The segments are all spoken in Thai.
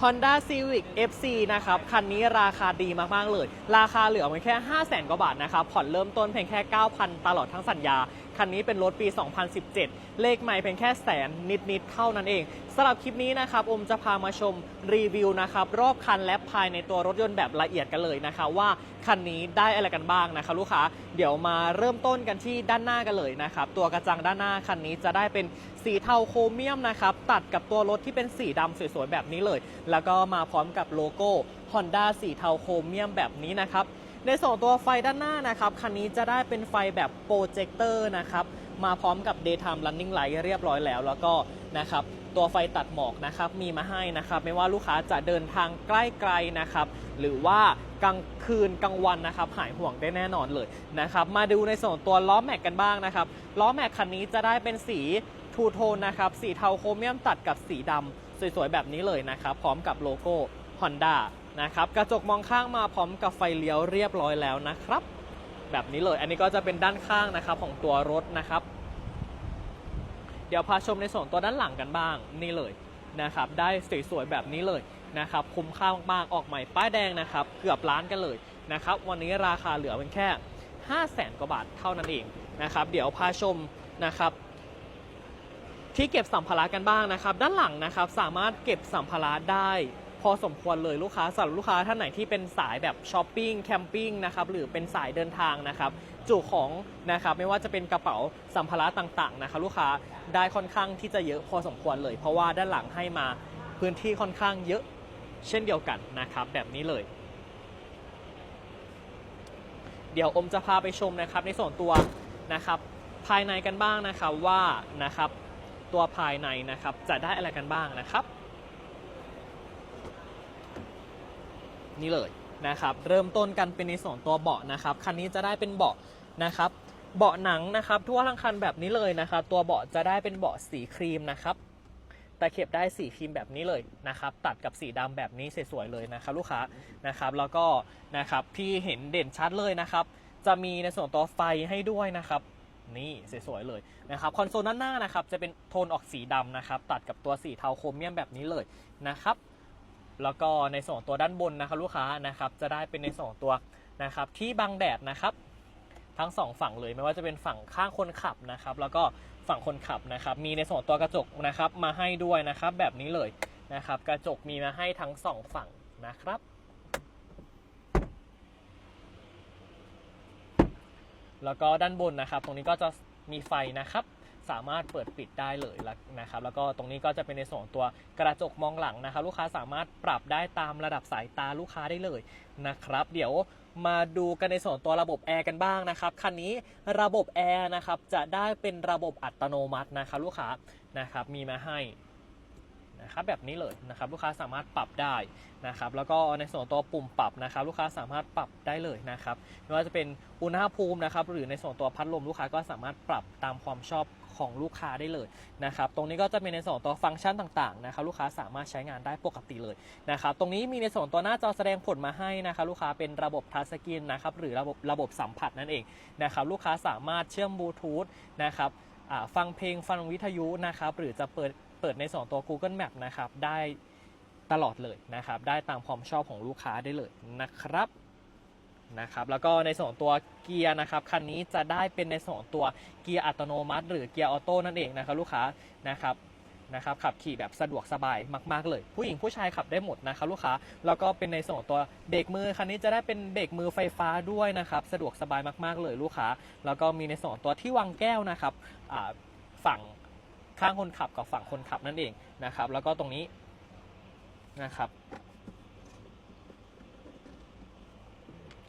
Honda Civic FC นะครับคันนี้ราคาดีมาก ๆ เลย ราคาเหลือเพียงแค่ 5 0 0 0 0 0 กว่าบาทนะครับผ่อนเริ่มต้นเพียงแค่ 9,000 ตลอดทั้งสัญญา คันนี้เป็นรถปี 2017 เลขใหม่เพียงแค่แสนนิดๆเท่านั้นเองสำหรับคลิปนี้นะครับอมจะพามาชมรีวิวนะครับรอบคันและภายในตัวรถยนต์แบบละเอียดกันเลยนะคะว่าคันนี้ได้อะไรกันบ้างนะคะลูกค้าเดี๋ยวมาเริ่มต้นกันที่ด้านหน้ากันเลยนะครับตัวกระจังด้านหน้าคันนี้จะได้เป็นสีเทาโครเมียมนะครับตัดกับตัวรถที่เป็นสีดำสวยๆแบบนี้เลย แล้วก็มาพร้อมกับโลโก้ Honda สีเทาโครเมียมแบบนี้นะครับ ในส่วนตัวไฟด้านหน้านะครับ คันนี้จะได้เป็นไฟแบบโปรเจคเตอร์นะครับ มาพร้อมกับ daytime running light เรียบร้อยแล้ว แล้วก็นะครับตัวไฟตัดหมอกนะครับมีมาให้นะครับ ไม่ว่าลูกค้าจะเดินทางใกล้ๆนะครับ หรือว่ากลางคืนกลางวันนะครับหายห่วงได้แน่นอนเลยนะครับ มาดูในส่วนตัวล้อแม็กกันบ้างนะครับล้อแม็กคันนี้จะได้เป็นสีทูโทนนะครับสีเทาโครเมียมตัดกับสีดำสวยๆแบบนี้เลยนะครับ พร้อมกับโลโก้ Honda นะครับกระจกมองข้างมาพร้อมกับไฟเลี้ยวเรียบร้อยแล้วนะครับ แบบนี้เลยอันนี้ก็จะเป็นด้านข้างนะครับของตัวรถนะครับ เดี๋ยวพาชมในส่วนตัวด้านหลังกันบ้างนี่เลยนะครับได้สวยๆแบบนี้เลยนะครับคุ้มค่ามากๆออกใหม่ป้ายแดงนะครับเกือบล้านกันเลยนะครับวันนี้ราคาเหลือเพียงแค่ 5 0 0แสนกว่าบาทเท่านั้นเองนะครับเดี๋ยวพาชมนะครับที่เก็บสัมภาระกันบ้างนะครับ ด้านหลังนะครับสามารถเก็บสัมภาระได้ อสมควรเลยลูกค้าสำหรับลูกค้าท่านไหนที่เป็นสายแบบช้อปปิ้งแคมปิ้งนะครับหรือเป็นสายเดินทางนะครับจุของนะครับไม่ว่าจะเป็นกระเป๋าสัมภาระต่างๆนะครับลูกค้าได้ค่อนข้างที่จะเยอะพอสมควรเลย เพราะว่าด้านหลังให้มาพื้นที่ค่อนข้างเยอะเช่นเดียวกันนะครับแบบนี้เลยเดี๋ยวอมจะพาไปชมนะครับในส่วนตัวนะครับภายในกันบ้างนะครับว่านะครับตัวภายในนะครับจะได้อะไรกันบ้างนะครับ นี่เลยนะครับ เริ่มต้นกันเป็นในส่วนตัวเบาะนะครับ คันนี้จะได้เป็นเบาะนะครับ เบาะหนังนะครับ ทั่วทั้งคันแบบนี้เลยนะครับ ตัวเบาะจะได้เป็นเบาะสีครีมนะครับตะเข็บได้สีครีมแบบนี้เลยนะครับ ตัดกับสีดำแบบนี้สวยๆเลยนะครับ ลูกค้านะครับ แล้วก็นะครับที่เห็นเด่นชัดเลยนะครับ จะมีในส่วนตัวไฟให้ด้วยนะครับ นี่สวยๆเลยนะครับคอนโซลด้านหน้านะครับ จะเป็นโทนออกสีดำนะครับ ตัดกับตัวสีเทาโครเมียมแบบนี้เลยนะครับ แล้วก็ในส่วนตัวด้านบนนะครับลูกค้านะครับจะได้เป็นในส่วนตัวนะครับที่บังแดดนะครับ ทั้งสองฝั่งเลยไม่ว่าจะเป็นฝั่งข้างคนขับนะครับ แล้วก็ฝั่งคนขับนะครับ มีในส่วนตัวกระจกนะครับมาให้ด้วยนะครับ แบบนี้เลยนะครับ กระจกมีมาให้ทั้งสองฝั่งนะครับแล้วก็ด้านบนนะครับ ตรงนี้ก็จะมีไฟนะครับ สามารถเปิดปิดได้เลยนะครับ แล้วก็ตรงนี้ก็จะเป็นในส่วนตัวกระจกมองหลังนะครับ ลูกค้าสามารถปรับได้ตามระดับสายตาลูกค้าได้เลยนะครับ เดี๋ยวมาดูกันในส่วนตัวระบบแอร์กันบ้างนะครับคันนี้ระบบแอร์นะครับจะได้เป็นระบบอัตโนมัตินะครับลูกค้านะครับมีมาให้นะครับแบบนี้เลยนะครับลูกค้าสามารถปรับได้นะครับแล้วก็ในส่วนตัวปุ่มปรับนะครับ ลูกค้าสามารถปรับได้เลยนะครับไม่ว่าจะเป็นอุณหภูมินะครับหรือในส่วนตัวพัดลมลูกค้าก็สามารถปรับตามความชอบ ของลูกค้าได้เลยนะครับตรงนี้ก็จะเป็นในส่วนตัวฟังก์ชันต่างๆนะครับลูกค้าสามารถใช้งานได้ปกติเลยนะครับตรงนี้มีในส่วนตัวหน้าจอแสดงผลมาให้นะครับลูกค้าเป็นระบบทัชสกรีนนะครับหรือระบบระบบสัมผัสนั่นเองนะครับลูกค้าสามารถเชื่อมบลูทูธนะครับฟังเพลงฟังวิทยุนะครับหรือจะเปิดเปิดในส่วนตัว Google Map นะครับได้ตลอดเลยนะครับ ได้ตามความชอบของลูกค้าได้เลยนะครับ นะครับแล้วก็ในส่วนของตัวเกียร์นะครับคันนี้จะได้เป็นในส่วนของตัวเกียร์อัตโนมัติ หรือเกียร์ออโต้นั่นเองนะครับลูกค้านะครับนะครับขับขี่แบบสะดวกสบายมาก ๆ เลย ผู้หญิงผู้ชายขับได้หมดนะครับลูกค้าแล้วก็เป็นในส่วนของตัวเบรกมือคันนี้จะได้เป็นเบรกมือไฟฟ้าด้วยนะครับสะดวกสบายมากๆเลยลูกค้า แล้วก็มีในส่วนของตัวที่วางแก้วนะครับฝั่งข้างคนขับกับฝั่งคนขับนั่นเองนะครับแล้วก็ตรงนี้นะครับ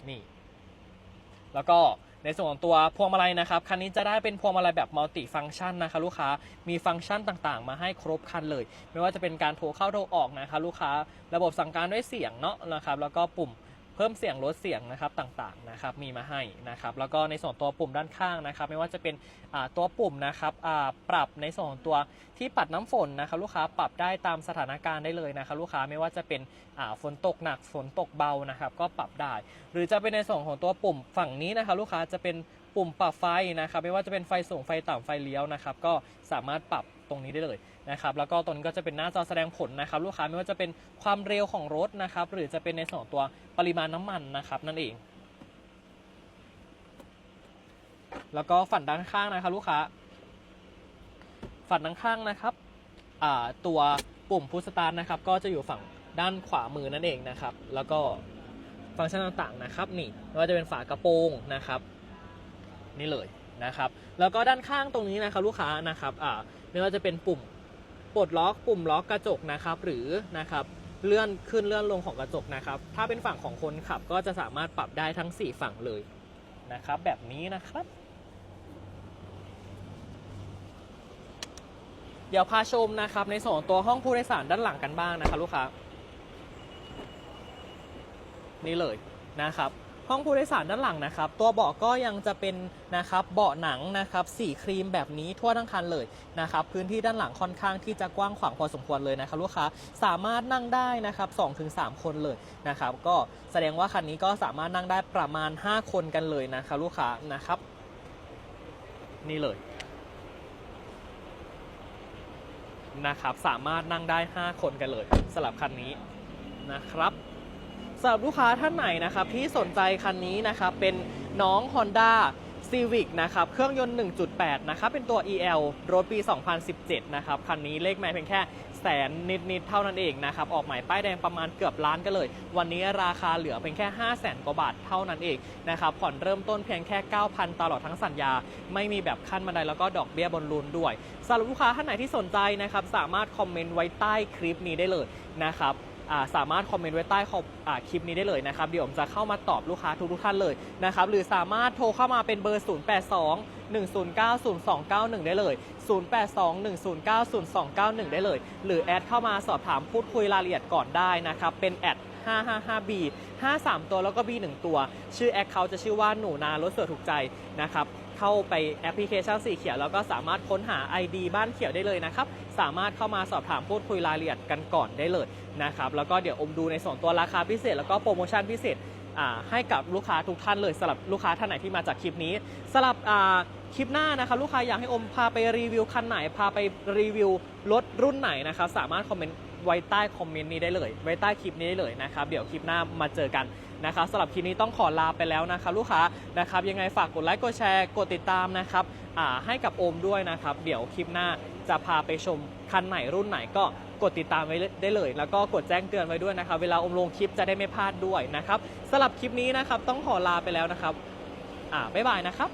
นี่ แล้วก็ในส่วนของตัวพวงมาลัยนะครับ คันนี้จะได้เป็นพวงมาลัยแบบมัลติฟังก์ชันนะคะลูกค้ามีฟังก์ชันต่างๆ มาให้ครบคันเลย ไม่ว่าจะเป็นการโทรเข้าโทรออกนะคะลูกค้า ระบบสั่งการด้วยเสียงเนาะนะครับ แล้วก็ปุ่ม เพิ่มเสียงลดเสียงนะครับต่างๆนะครับมีมาให้นะครับแล้วก็ในส่วนตัวปุ่มด้านข้างนะครับ ไม่ว่าจะเป็นตัวปุ่มนะครับปรับในส่วนของตัวที่ปัดน้ำฝนนะครับลูกค้าปรับได้ตามสถานการณ์ได้เลยนะครับลูกค้าไม่ว่าจะเป็นฝนตกหนักฝนตกเบานะครับก็ปรับได้ หรือจะเป็นในส่วนของตัวปุ่มฝั่งนี้นะครับลูกค้าจะเป็นปุ่มปรับไฟนะครับไม่ว่าจะเป็นไฟสูงไฟต่ำไฟเลี้ยวนะครับก็สามารถปรับ ตรงนี้ได้เลยนะครับแล้วก็ตรงนี้ก็จะเป็นหน้าจอแสดงผลนะครับลูกค้าไม่ว่าจะเป็นความเร็วของรถนะครับหรือจะเป็นในส่วนของตัวปริมาณน้ำมันนะครับนั่นเองแล้วก็ฝั่งด้านข้างนะครับลูกค้า ฝั่งด้านข้างนะครับตัวปุ่มพุชสตาร์นะครับ ก็จะอยู่ฝั่งด้านขวามือนั่นเองนะครับ แล้วก็ฟังก์ชันต่างๆนะครับ นี่ไม่ว่าจะเป็นฝากระโปรงนะครับ นี่เลย นะครับแล้วก็ด้านข้างตรงนี้นะครับลูกค้านะครับอ่าไม่ว่าจะเป็นปุ่มปลดล็อกปุ่มล็อกกระจกนะครับหรือนะครับเลื่อนขึ้นเลื่อนลงของกระจกนะครับถ้าเป็นฝั่งของคนขับก็จะสามารถปรับได้ทั้ง 4 ฝั่งเลยนะครับแบบนี้นะครับ เดี๋ยวพาชมนะครับในส่วนตัวห้องผู้โดยสารด้านหลังกันบ้างนะครับลูกค้านี่เลยนะครับ ห้องผู้โดยสารด้านหลังนะครับ ตัวเบาะก็ยังจะเป็นนะครับเบาะหนังนะครับสีครีมแบบนี้ทั่วทั้งคันเลยนะครับพื้นที่ด้านหลังค่อนข้างที่จะกว้างขวางพอสมควรเลยนะครับลูกค้าสามารถนั่งได้นะครับ2-3 คนเลยนะครับก็แสดงว่าคันนี้ก็สามารถนั่งได้ประมาณ 5 คนกันเลยนะครับลูกค้านะครับ นี่เลยนะครับสามารถนั่งได้ 5 คนกันเลยสำหรับคันนี้นะครับ สำหรับลูกค้าท่านไหนนะครับที่สนใจคันนี้นะครับเป็นน้อง Honda Civic นะครับเครื่องยนต์ 1.8 นะครับเป็นตัว EL รถปี 2017 นะครับคันนี้เลขไม่เพียงแค่แสนนิดๆเท่านั้นเองนะครับออกหม่ป้ายแดงประมาณเกือบล้านกันเลย วันนี้ราคาเหลือเพียงแค่ 5 0 0แสนกว่าบาทเท่านั้นเองนะครับผ่อนเริ่มต้นเพียงแค่ 9,000 ตลอดทั้งสัญญา ไม่มีแบบขั้นบันไดแล้วก็ดอกเบี้ยบนรุนด้วยสำหรับลูกค้าท่านไหนที่สนใจนะครับสามารถคอมเมนต์ไว้ใต้คลิปนี้ได้เลยนะครับ สามารถคอมเมนต์ไว้ใต้คอมอ่าคลิปนี้ได้เลยนะครับ เดี๋ยวผมจะเข้ามาตอบลูกค้าทุกทุกท่านเลยนะครับ หรือสามารถโทรเข้ามาเป็นเบอร์ 082 109 0291 ได้เลย 082 109 0291 ได้เลย หรือแอดเข้ามาสอบถามพูดคุยรายละเอียดก่อนได้นะครับ เป็นแอด 555B 53 ตัวแล้วก็ B 1 ตัว ชื่อแอคเคาท์จะชื่อว่าหนูนารถสวยถูกใจนะครับ เข้าไปแอปพลิเคชันสีเขียวแล้วก็สามารถค้นหา ID บ้านเขียวได้เลยนะครับ สามารถเข้ามาสอบถามพูดคุยรายละเอียดกันก่อนได้เลยนะครับแล้วก็เดี๋ยวอมดูในส่วนตัวราคาพิเศษ แล้วก็โปรโมชั่นพิเศษให้กับลูกค้าทุกท่านเลยสำหรับลูกค้าท่านไหนที่มาจากคลิปนี้สำหรับคลิปหน้านะครับลูกค้าอยากให้อมพาไปรีวิวคันไหน พาไปรีวิวรถรุ่นไหนนะครับสามารถคอมเมนต์ไว้ใต้คอมเมนต์นี้ได้เลย ไว้ใต้คลิปนี้ได้เลยนะครับเดี๋ยวคลิปหน้ามาเจอกันนะครับสำหรับคลิปนี้ต้องขอลาไปแล้วนะครับลูกค้านะครับยังไงฝากกดไลค์กดแชร์กดติดตามนะครับให้กับอมด้วยนะครับเดี๋ยวคลิปหน้า จะพาไปชมคันไหนรุ่นไหนก็กดติดตามไว้ได้เลย แล้วก็กดแจ้งเตือนไว้ด้วยนะครับเวลาอมลงคลิปจะได้ไม่พลาดด้วยนะครับสำหรับคลิปนี้นะครับต้องขอลาไปแล้วนะครับอ่าบ๊ายบายนะครับ